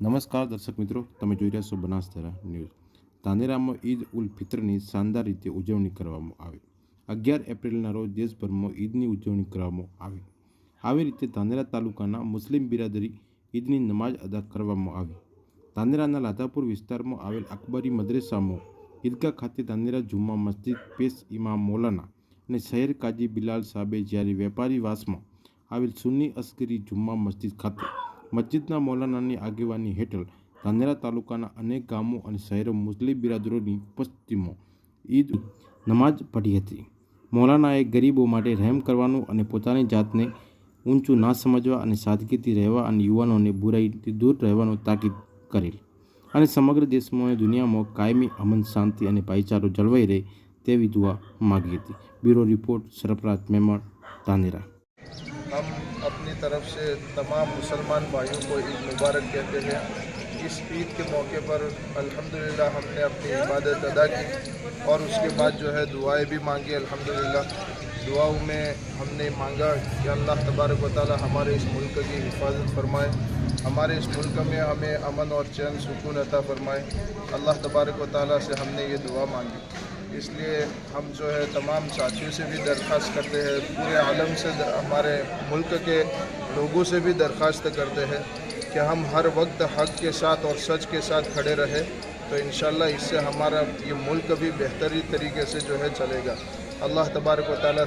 નમસ્કાર દર્શક મિત્રો, તમે જોઈ રહ્યા છો બનાસધારા ન્યૂઝ. તાંદેરામાં ઈદ ઉલ ફિત્રની શાનદાર રીતે ઉજવણી કરવામાં આવી. અગિયાર એપ્રિલના રોજ દેશભરમાં ઈદની ઉજવણી કરવામાં આવી. આવી રીતે ધાનેરા તાલુકાના મુસ્લિમ બિરાદરી ઈદની નમાઝ અદા કરવામાં આવી. તાંદેરાના લાધાપુર વિસ્તારમાં આવેલ અકબરી મદ્રેસામાં ઈદગાહ ખાતે ધાનેરા જુમ્મા મસ્જિદ પેશ ઇમામ મૌલાના અને શહેર કાજી બિલાલ સાહેબે જ્યારે વેપારી વાસમાં આવેલ સુન્ની અસ્કરી જુમ્મા મસ્જિદ ખાતે મસ્જિદના મૌલાનાની આગેવાની હેઠળ ધાનેરા તાલુકાના અનેક ગામો અને શહેરો મુસ્લિમ બિરાદરોની ઉપસ્થિતિમાં ઈદ નમાઝ પઢી હતી. મૌલાનાએ ગરીબો માટે રહેમ કરવાનું અને પોતાની જાતને ઊંચું ના સમજવા અને સાદગીથી રહેવા અને યુવાનોને બુરાઈથી દૂર રહેવાનું તાકીદ કરેલ. અને સમગ્ર દેશમાં અને દુનિયામાં કાયમી અમન, શાંતિ અને ભાઈચારો જળવાઈ રહે તેવી દુઆ માગી હતી. Bureau report, Sarfaraz Memon Dhanera ہم اپنی طرف سے تمام مسلمان بھائیوں کو عید مبارک کہتے ہیں۔ اس عید کے موقع پر الحمدللہ ہم نے اپنی عبادت ادا کی اور اس کے بعد جو ہے دعائیں بھی مانگی۔ الحمدللہ، دعاؤں میں ہم نے مانگا کہ اللہ تبارک و تعالی ہمارے اس ملک کی حفاظت فرمائے۔ ہمارے اس ملک میں ہمیں امن اور چین سکون عطا فرمائے۔ اللہ تبارک و تعالی سے ہم نے یہ دعا مانگی۔ اس لیے ہم جو ہے تمام ساتھیوں سے بھی درخواست کرتے ہیں، پورے عالم سے، ہمارے ملک کے لوگوں سے بھی درخواست کرتے ہیں کہ ہم ہر وقت حق کے ساتھ اور سچ کے ساتھ کھڑے رہے تو انشاءاللہ اس سے ہمارا یہ ملک بھی بہتری طریقے سے جو ہے چلے گا۔ اللہ تبارک و تعالیٰ